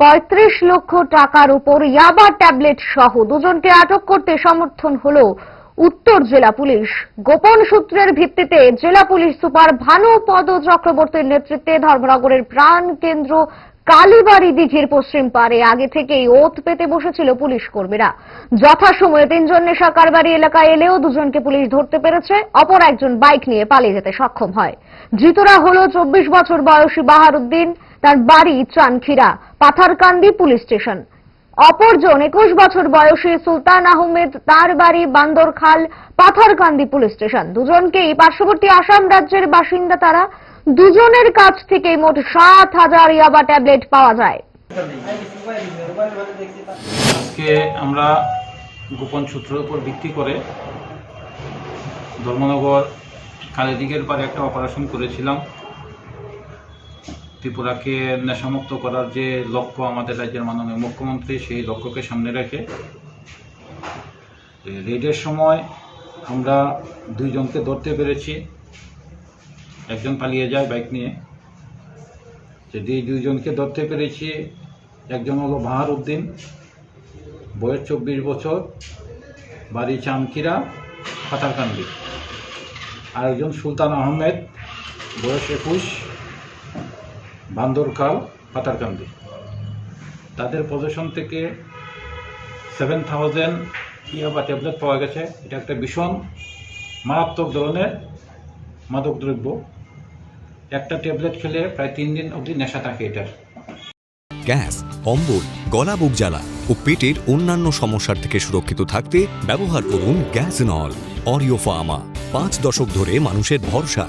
পঁয়ত্রিশ লক্ষ টাকার উপর ইয়াবা ট্যাবলেট সহ দুজনকে আটক করতে সমর্থন হল উত্তর জেলা পুলিশ। গোপন সূত্রের ভিত্তিতে জেলা পুলিশ সুপার ভানু পদ চক্রবর্তীর নেতৃত্বে ধর্মনগরের প্রাণ কেন্দ্র কালীবাড়ি দিঘির পশ্চিম পারে আগে থেকেই ওত পেতে বসেছিল পুলিশ কর্মীরা। যথাসময়ে তিনজন নেশা কারবারি এলাকায় এলেও দুজনকে পুলিশ ধরতে পেরেছে, অপর একজন বাইক নিয়ে পালিয়ে যেতে সক্ষম হয়। ধৃতরা হল চব্বিশ বছর বয়সী বাহারুদ্দিন, তার বাড়ি চানখিরা। Patharkandi police station. অপরজন একুশ বছর বয়সী সুলতান আহমেদ, তার বাড়ি বান্দরখাল, পাথারকান্দি পুলিশ স্টেশন। দুজনকেই পার্শ্ববর্তী আসাম রাজ্যের বাসিন্দা তারা। দুজনের কাছ থেকে মোট সাত হাজার ইয়াবা ট্যাবলেট পাওয়া যায়। আজকে আমরা গোপন সূত্রের উপর ভিত্তি করে ধর্মনগর কালীদিঘের পারে একটা অপারেশন করেছিলাম। ত্রিপুরাকে নেশামুক্ত করার যে লক্ষ্য আমাদের রাজ্যের মাননীয় মুখ্যমন্ত্রী, সেই লক্ষ্যকে সামনে রেখে রেডের সময় আমরা দুইজনকে ধরতে পেরেছি। একজন পালিয়ে যায় বাইক নিয়ে। যদি দুইজনকে ধরতে পেরেছি, একজন হলো বাহার উদ্দিন বয়স চব্বিশ বছর, বাড়ি চামকিরা আর একজন সুলতান আহমেদ, বয়স একুশ। বান্দরকাল পাতারকান্দি তাদের পজিশন থেকে সেভেন থাউজেন্ড ইয়াবা ট্যাবলেট পাওয়া গেছে। এটা একটা ভীষণ মারাত্মক ধরনের মাদক দ্রব্য। একটা ট্যাবলেট খেলে প্রায় তিন দিন অবধি নেশা থাকে এটার। গ্যাস অম্বল গলা বুক জ্বালা ও পেটের অন্যান্য সমস্যার থেকে সুরক্ষিত থাকতে ব্যবহার করুন গ্যাস নল, অরিও ফার্মা। পাঁচ দশক ধরে মানুষের ভরসা।